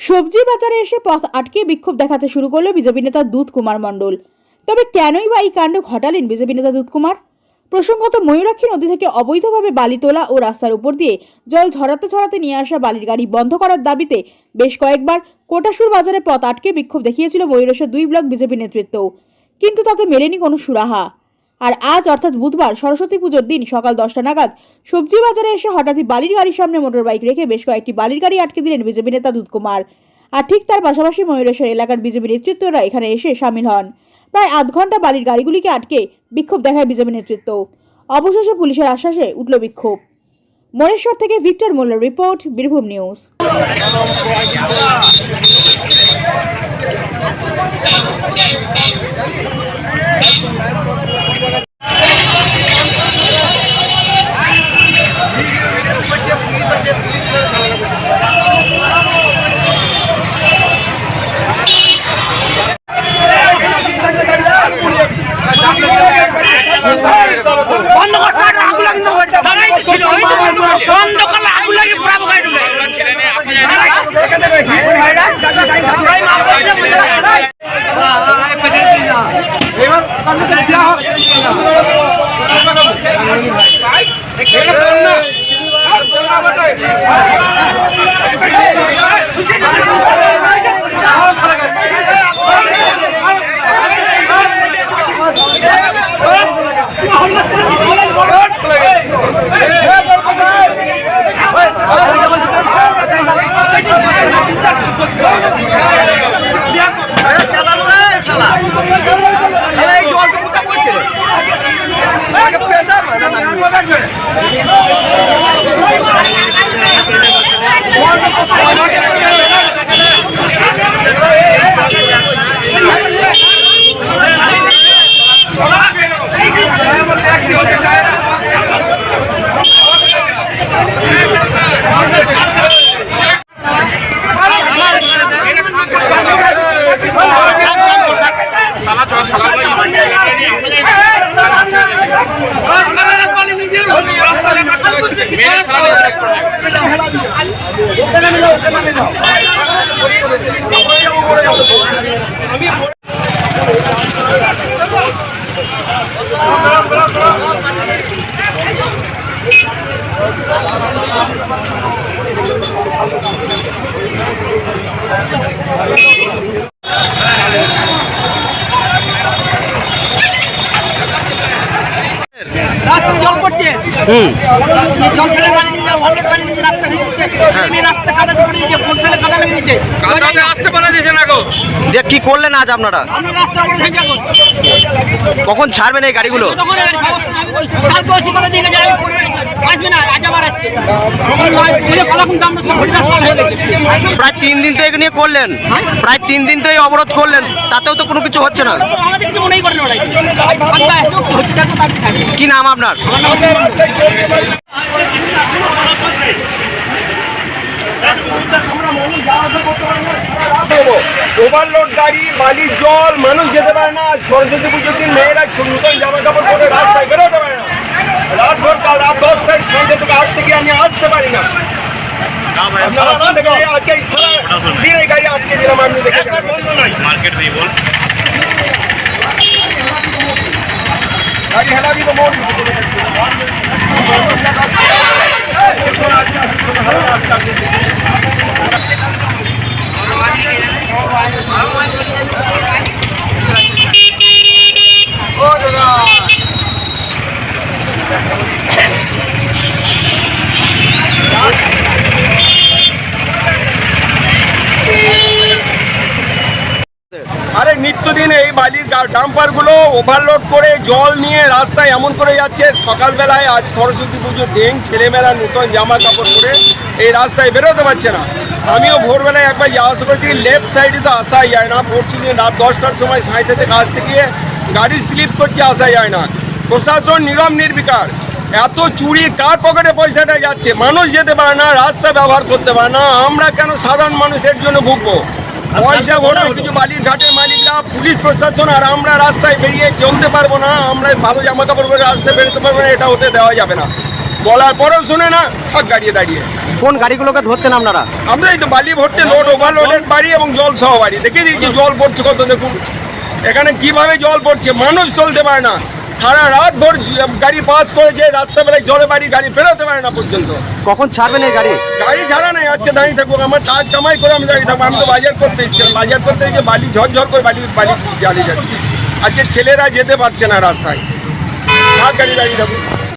সবজি বাজারে এসে পথ আটকে বিক্ষোভ দেখাতে শুরু করল বিজেপি নেতা দুধ কুমার মণ্ডল। তবে কেনই বা এই কাণ্ড ঘটালেন বিজেপি নেতা দুধ কুমার? প্রসঙ্গত ময়ূরাক্ষী নদী থেকে অবৈধভাবে বালি তোলা ও রাস্তার উপর দিয়ে জল ঝরাতে ছড়াতে নিয়ে আসা বালির গাড়ি বন্ধ করার দাবিতে বেশ কয়েকবার কোটাসুর বাজারে পথ আটকে বিক্ষোভ দেখিয়েছিল ময়ূরেশ্বর দুই ব্লক বিজেপি নেতৃত্বও। কিন্তু তাতে মেলেনি কোনো সুরাহা। আর আজ অর্থাৎ বুধবার সরস্বতী পুজোর দিন সকাল দশটা নাগাদ সবজি বাজারে এসে হঠাৎই বালির গাড়ির সামনে মোটর বাইক রেখে বেশ কয়েকটি বালির গাড়ি আটকে দিলেন বিজেপি নেতা দুধকুমার আর ঠিক তার পাশাপাশি ময়ূরেশ্বর এলাকার বিজেপি নেতৃত্বরা এখানে এসে সামিল হন। প্রায় আধ ঘণ্টা বালির গাড়িগুলিকে আটকে বিক্ষোভ দেখায় বিজেপি নেতৃত্ব। অবশেষে পুলিশের আশ্বাসে উঠল বিক্ষোভ। মরেশ্বর থেকে ভিক্টর মোল্লার report, Birbhum news. Thank you. রাস্তায় জল পড়ছে। জল ফেলে গাড়ি নিয়ে যাও হলুদ গাড়ি নিয়ে রাস্তা ভেঙে দিচ্ছে আমি রাস্তা কাদা করে দিয়েছে ফোন সালে কাদা লেগে দিয়েছে কাদাতে আসতে পারা দিয়েছে না গো। দিয়ে কি করলেন আজ আপনারা? কখন ছাড়বেন এই গাড়িগুলো? হয়ে প্রায় তিন দিন তো এগুলো নিয়ে করলেন। প্রায় তিন দিন তো এই অবরোধ করলেন তাতেও তো কোনো কিছু হচ্ছে না। আচ্ছা, দেখো কি নাম আপনার? ওভারলোড গাড়ি বালির জল মানুষ যেতে পারে না সরস্বতী পুজোর দিন মেয়েরা নতুন জামা কাপড় পরে রাস্তায় বেরোতে পারে না রাত ভোর কাল রাত দশটায় সন্ধ্যে থেকে আজ থেকে আমি আসতে পারি না আপনারা আজকে থেকে আজকে এই সারা দিন এই গাড়ি আটকে দিলাম আপনি দেখে मार्केट में ही बोल গাড়ি হেলাবি তো মোট আরে নিত্যদিন এই বালির ডাম্পারগুলো ওভারলোড করে জল নিয়ে রাস্তায় এমন করে যাচ্ছে। সকালবেলায় আজ সরস্বতী পুজোর দিন, ছেলেমেয়েরা নতুন জামা কাপড় পরে এই রাস্তায় বেরোতে পারছে না। আমিও ভোরবেলায় একবার যাওয়া আসা করছি লেফট সাইডে তো আসাই যায় না। পরশু দিন রাত দশটার সময় সাঁইতে থেকে আসতে গিয়ে গাড়ি স্লিপ করছে আসা যায় না। প্রশাসন নিরম নির্বিকার। এত চুরি কার পকেটে পয়সাটা যাচ্ছে? মানুষ যেতে পারে না রাস্তা ব্যবহার করতে পারে না। আমরা কেন সাধারণ মানুষের জন্য ভুগবো? পয়সা ভোট কিছু বালির ঘাটের মালিকরা পুলিশ প্রশাসন আর আমরা রাস্তায় বেরিয়ে চলতে পারব না। আমরা ভালো জামা কাপড় পরে রাস্তায় বেরোতে পারব না এটা হতে দেওয়া যাবে না। বলার পরেও শুনে না সব গাড়িয়ে দাঁড়িয়ে। কোন গাড়িগুলোকে ধরছেন আপনারা? আমরা এই তো বালি ভর্তি লোড ওভারলোডের বাড়ি এবং জল সহ বাড়ি। দেখে দিয়েছি জল পড়ছে কত দেখুন। এখানে কীভাবে জল পড়ছে মানুষ চলতে পারে না। সারা রাত ভোর গাড়ি পাস করেছে রাস্তা বেলায় জলে বাড়ি গাড়ি বেরোতে পারে না পর্যন্ত। কখন ছাড়বেন এই গাড়ি? গাড়ি ছাড়া নেই আজকে দাঁড়িয়ে থাকব আমার কাজ কামাই করে আমি দাঁড়িয়ে থাকব। আমি তো বাজার করতে এসেছিলাম বাজার করতে এসে বালি ঝরঝর করে বালি বালি জ্বালিয়ে যাচ্ছে। আজকে ছেলেরা যেতে পারছে না রাস্তায়। আর গাড়ি দাঁড়িয়ে থাকব